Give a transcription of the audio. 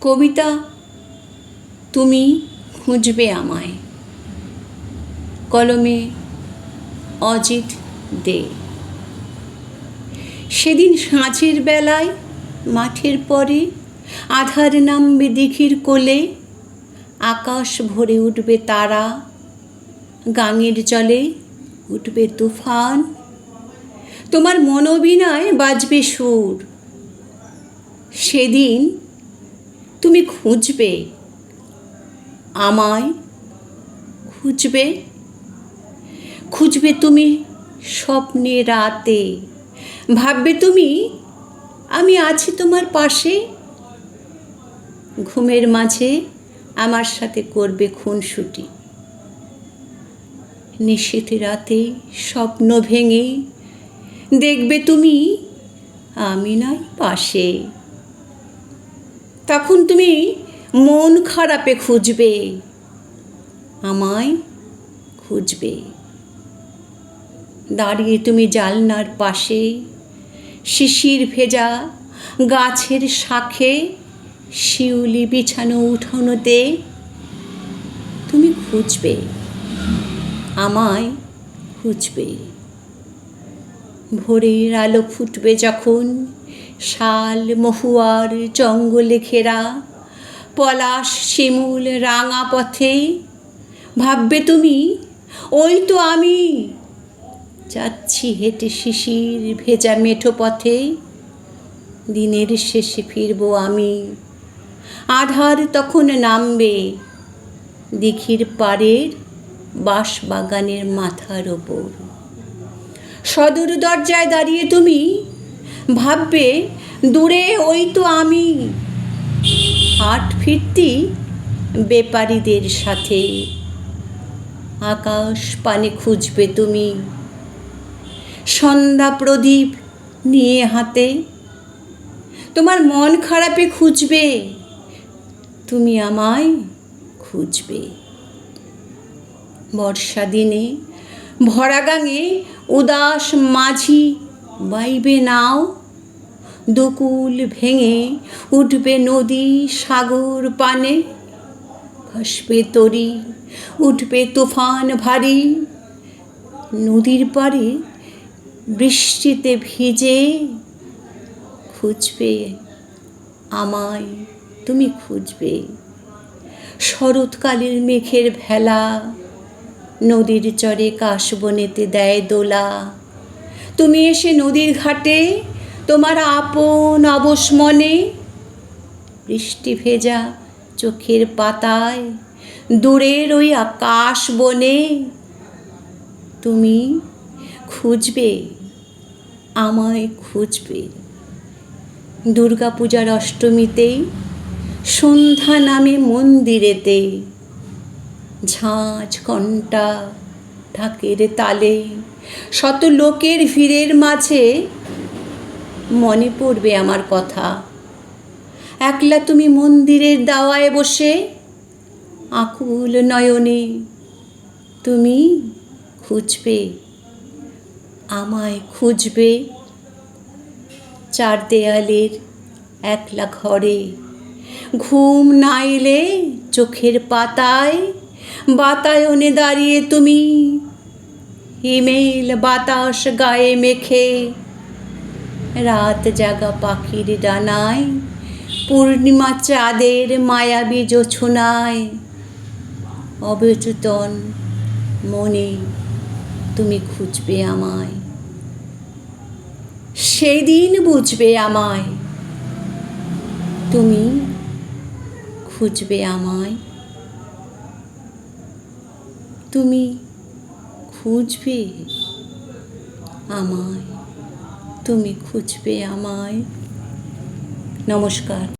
কবিতা, তুমি খুঁজবে আমায়। কলমে অজিত দে। সেদিন সাঁচের বেলায়, মাঠের পরে, আধার নামবে দিঘির কোলে, আকাশ ভরে উঠবে তারা, গাঙের জলে উঠবে তুফান। তোমার মনোবিনয় বাজবে সুর। সেদিন তুমি খুঁজবে? আমায় খুঁজবে? খুঁজবে তুমি স্বপ্নে রাতে। ভাববে তুমি, আমি আছি তোমার পাশে। ঘুমের মাঝে আমার সাথে করবে খুনসুটি। নিশীথ রাতে স্বপ্ন ভেঙে দেখবে তুমি, আমি নাই পাশে। তখন তুমি মন খারাপে খুঁজবে, আমায় খুঁজবে। দাঁড়িয়ে তুমি জালনার পাশে, শিশির ভেজা গাছের শাখে, শিউলি বিছানো উঠোনোতে তুমি খুঁজবে, আমায় খুঁজবে। ভোরের আলো ফুটবে যখন শাল মহুয়ার জঙ্গলে ঘেরা, পলাশ শিমুল রাঙা পথে ভাববে তুমি, ওই তো আমি। যাচ্ছি হেঁটে শিশির ভেজা মেঠো পথে দিনের শেষে ফিরবো আমি। আধার তখন নামবে, দিঘির পাড়ের বাঁশবাগানের মাথার ওপর। সদর দরজায় দাঁড়িয়ে তুমি ভাববে, দূরে ওই তো আমি। হাট ফিরতি বেপারীদের সাথে। আকাশ পানে খুঁজবে তুমি। সন্ধ্যা প্রদীপ নিয়ে হাতে। তোমার মন খারাপে খুঁজবে। তুমি আমায় খুঁজবে। বর্ষা দিনে ভরা গাঙে উদাস মাঝি বাইবে নাও। দুকুল ভেঙে উঠবে নদী সাগর পানে। ভাসবে তরি, উঠবে তুফান ভারী। নদীর পাড়ে বৃষ্টিতে ভিজে। খুঁজবে আমায়, তুমি খুঁজবে। শরৎকালের মেঘের ভেলা, নদীর চরে কাশবনেতে দেয় দোলা। তুমি এসে নদীর ঘাটে তোমার আপন অবস মনে বৃষ্টি ভেজা চোখের পাতায় দূরের ওই আকাশ বনে তুমি খুঁজবে, আমায় খুঁজবে। দুর্গাপূজার অষ্টমীতেই সন্ধ্যা নামে মন্দিরেতে ঝাঁঝ ঘণ্টা ঢাকের তালে শত লোকের ভিড়ের মাঝে মনে পড়বে আমার কথা। একলা তুমি মন্দিরের দাওয়ায় বসে আকুল নয়নে তুমি খুঁজবে, আমায় খুঁজবে চার দেয়ালের একলা ঘরে। ঘুম নাইলে চোখের পাতায় বাতায়নে দাঁড়িয়ে তুমি হিমেল বাতাস গায়ে মেখে রাত জাগা পাখির ডানায় পূর্ণিমা চাঁদের মায়াবী জোছনায় অবচেতন মনে তুমি খুঁজবে আমায়। সেদিন বুঝবে আমায়, তুমি খুঁজবে আমায়। তুমি খুঁজবে? আমায়। তুমি খুঁজবে আমায়। নমস্কার।